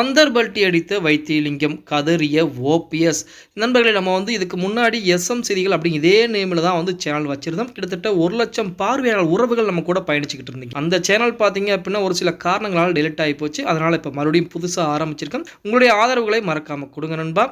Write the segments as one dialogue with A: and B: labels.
A: அந்தர்பல்ட்டி அடித்த வைத்தியலிங்கம் கதறிய ஓபிஎஸ். நண்பர்களே நம்ம வந்து இதுக்கு முன்னாடி எஸ்எம் செய்திகள் அப்படி இதே நேமில் தான் வந்து சேனல் வச்சுருந்தோம். கிட்டத்தட்ட ஒரு லட்சம் பார்வையாளர் உறவுகள் நம்ம கூட பயணிச்சுக்கிட்டு இருந்தீங்க. அந்த சேனல் பார்த்தீங்க அப்படின்னா ஒரு சில காரணங்களால் டெலிட் ஆகி போச்சு. அதனால் இப்போ மறுபடியும் புதுசாக ஆரம்பிச்சிருக்கேன் உங்களுடைய ஆதரவுகளை மறக்காமல் கொடுங்க நண்பா.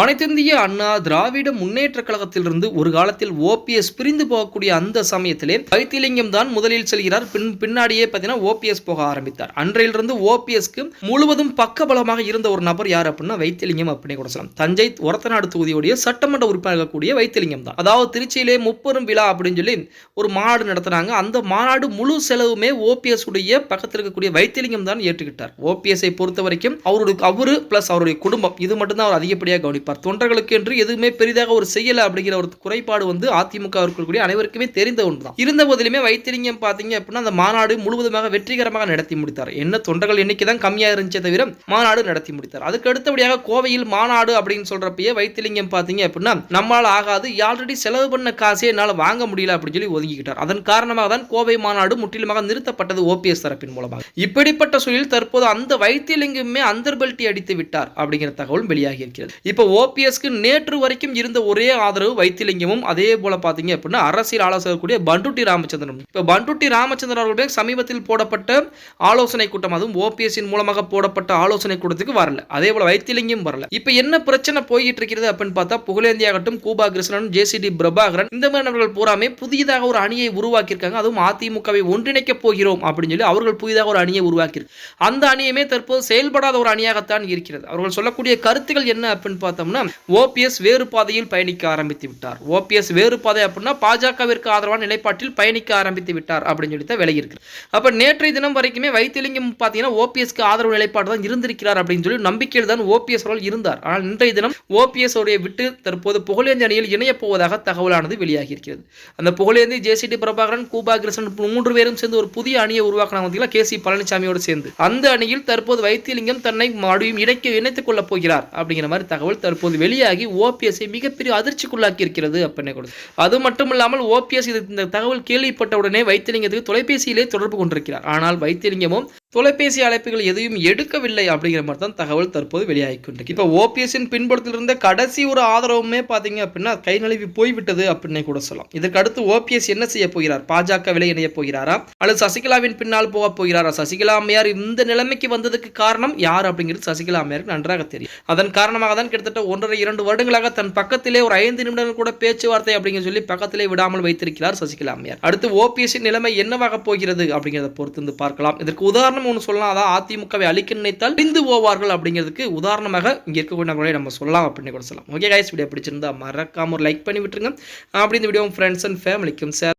A: அனைத்திந்திய அண்ணா திராவிட முன்னேற்ற கழகத்திலிருந்து ஒரு காலத்தில் ஓபிஎஸ் பிரிந்து போகக்கூடிய அந்த சமயத்திலே வைத்திலிங்கம் தான் முதலில் செல்கிறார். பின் பின்னாடியே பார்த்தீங்கன்னா ஓபிஎஸ் போக ஆரம்பித்தார். அன்றையிலிருந்து ஓபிஎஸ்க்கு முழுவதும் பக்கபலமாக இருந்த ஒரு நபர் யார் அப்படின்னா வைத்திலிங்கம் அப்படின்னு கூட சொல்லலாம். தஞ்சை ஒரத்தநாடு தொகுதியுடைய சட்டமன்ற உறுப்பினர் கூடிய வைத்திலிங்கம் தான். அதாவது திருச்சியிலே முப்பெரும் விழா அப்படின்னு சொல்லி ஒரு மாநாடு நடத்துனாங்க. அந்த மாநாடு முழு செலவுமே ஓபிஎஸ் உடைய பக்கத்தில் இருக்கக்கூடிய வைத்திலிங்கம் தான் ஏற்றுக்கிட்டார். ஓபிஎஸ்ஐ பொறுத்த வரைக்கும் அவருடைய அவரு பிளஸ் அவருடைய குடும்பம். இது மட்டும்தான் அவர் அதிகப்படியாக கவனிப்பார் தொண்டர்களுக்கு என்று எதுவுமே பெரிதாக ஒரு செய்யலை அப்படிங்கிற ஒரு குறைபாடு வந்து அதிமுக இருக்கக்கூடிய அனைவருக்குமே தெரிந்த ஒன்று தான் இருந்த போதிலுமே வைத்திலிங்கம் பார்த்தீங்க அப்படின்னா அந்த மாநாடு முழுவதுமாக வெற்றிகரமாக நடத்தி முடித்தார். என்ன தொண்டர்கள் எண்ணிக்கை தான் கம்மியாக இருந்துச்சே தவிர மாநாடு நடத்தி முடித்தார். அதுக்கு அடுத்தபடியாக கோவையில் மாநாடு அப்படின்னு சொல்றப்பயே வைத்திலிங்கம் பார்த்தீங்க அப்படின்னா நம்மளால் ஆகாது ஆல்ரெடி செலவு பண்ண காசே என்னால் வாங்க முடியல அப்படின்னு சொல்லி ஒதுங்கிக்கிட்டார். அதன் காரணமாக தான் கோவை மாநாடு முற்றிலுமாக நிறுத்தப்பட்டது ஓபிஎஸ் தரப்பின் மூலமாக. இப்படிப்பட்ட சூழலில் தற்போது அந்த வைத்தியலிங்கமே அந்தர்பல்ட்டி அடித்து விட்டார் அப்படிங்கிற தகவல் வெளியாகி இருக்கிறது. இப்போ ஓபிஎஸ்க்கு நேற்று வரைக்கும் இருந்த ஒரே ஆதரவு வைத்திலிங்கமும். அதே போல பார்த்தீங்க அப்படின்னா அரசியல் ஆலோசகக்கூடிய பண்டுட்டி ராமச்சந்திரன் இப்போ பண்டுட்டி ராமச்சந்திரன் அவர்களுடைய சமீபத்தில் போடப்பட்ட ஆலோசனை கூட்டம் அதுவும் ஓபிஎஸ்ஸின் மூலமாக போடப்பட்ட ஆலோசனை கூட்டத்துக்கு வரல. அதே போல வைத்திலிங்கம் வரல. இப்போ என்ன பிரச்சனை போய்கிட்டு இருக்கிறது அப்படின்னு பார்த்தா புகழேந்தி ஆகட்டும் கூபா கிருஷ்ணன் ஜேசிடி பிரபாகரன் இந்த மாதிரி நபர்கள் பூராமே புதியதாக ஒரு அணியை உருவாக்கியிருக்காங்க. அதுவும் அதிமுகவை ஒன்றிணைக்க போகிறோம் அப்படின்னு சொல்லி அவர்கள் புதிதாக ஒரு அணியை உருவாக்கியிருக்கு. அந்த அணியுமே தற்போது செயல்படாத ஒரு அணியாகத்தான் இருக்கிறது. அவர்கள் சொல்லக்கூடிய கருத்துக்கள் என்ன அப்படின்னு பார்த்தோம்னா ஓபிஎஸ் வேறு பாதையில் பயணிக்க ஆரம்பித்து விட்டார். ஓபிஎஸ் வேறு பாதை அப்படின்னா பாஜகவிற்கு ஆதரவான நிலைப்பாட்டில் பயணிக்க ஆரம்பித்து விட்டார் அப்படின்னு சொல்லி தான் விலகி இருக்கு அப்ப நேற்றைய தினம் வரைக்குமே வைத்தியலிங்கம் பார்த்தீங்கன்னா ஓபிஎஸ்க்கு ஆதரவு நிலைப்பாடு தான் இருந்திருக்கிறார் அப்படின்னு சொல்லி நம்பிக்கையில் தான் ஓபிஎஸ் அவர்கள் இருந்தார். ஆனால் இன்றைய தினம் ஓபிஎஸ் உடைய விட்டு தற்போது புகழேந்தி அணியில் இணையப் போவதாக தகவலானது வெளியாகி இருக்கிறது அந்த புகழேந்தி ஜேசிடி பிரபாகரன் கூபா கிருஷ்ணன் மூன்று பேரும் சேர்ந்து ஒரு புதிய அணியை உருவாக்கினாங்க பார்த்தீங்களா கே சி பழனிசாமியோடு சேர்ந்து அந்த அணியில் தற்போது வைத்தியலிங்கம் தன்னை மறுபடியும் இணைக்க இணைத்துக் கொள்ளப் போகிறார் அப்படிங்கிற மாதிரி தகவல் தற்போது வெளியாகி ஓபிஎஸ்ஐ மிகப்பெரிய அதிர்ச்சிக்குள்ளாக்கி இருக்கிறது அப்படின்னு கூட அது மட்டும் இல்லாமல் ஓபிஎஸ் இது இந்த தகவல் கேள்விப்பட்ட உடனே வைத்திலிங்கத்துக்கு தொலைபேசியிலே தொடர்பு கொண்டிருக்கிறார். ஆனால் வைத்திலிங்கமும் தொலைபேசி அழைப்புகள் எதையும் எடுக்கவில்லை அப்படிங்கிற மாதிரி தான் தகவல் தற்போது வெளியாகி கொண்டிருக்கு இப்போ ஓபிஎஸ்ஸின் பின்புலத்தில் இருந்த கடைசி ஒரு ஆதரவுமே பார்த்தீங்க அப்படின்னா கை நழுவி போய்விட்டது அப்படின்னு கூட சொல்லலாம். இதற்கு அடுத்து ஓபிஎஸ் என்ன செய்ய போகிறார்? பாஜக விலை இணைய போகிறாரா? அல்லது சசிகலாவின் பின்னால் போக போகிறாரா? சசிகலா அம்மையார் இந்த நிலைமைக்கு வந்ததுக்கு காரணம் யார் அப்படிங்கிறது சசிகலா அம்மையாருக்கு நன்றாக தெரியும். அதன் காரணமாக தான் கிட்டத்தட்ட ஒன்றரை இரண்டு வருடங்களாக தன் பக்கத்திலே ஒரு ஐந்து நிமிடங்கள் கூட பேச்சுவார்த்தை அப்படிங்கிற சொல்லி பக்கத்திலே விடாமல் வைத்திருக்கிறார் சசிகலா அம்மையார். அடுத்து ஓபிஎஸ்ஸின் நிலைமை என்னவாக போகிறது அப்படிங்கிறத பொறுத்து வந்து பார்க்கலாம். இதற்கு உதாரணம் ஒன்று சொல்லலாம். அதான் அதிமுகவை அழிக்க நினைத்தால் பிரிந்து போவார்கள் அப்படிங்கிறதுக்கு உதாரணமாக இங்கே இருக்கக்கூடிய நபர்களை நம்ம சொல்லலாம் அப்படின்னு கூட சொல்லலாம். ஓகே கைஸ் வீடியோ பிடிச்சிருந்தா மறக்காம ஒரு லைக் பண்ணி விட்டுருங்க. அப்படி இந்த வீடியோ ஃப்ரெண்ட்ஸ் அண்ட் ஃபேமிலிக்கும் சார்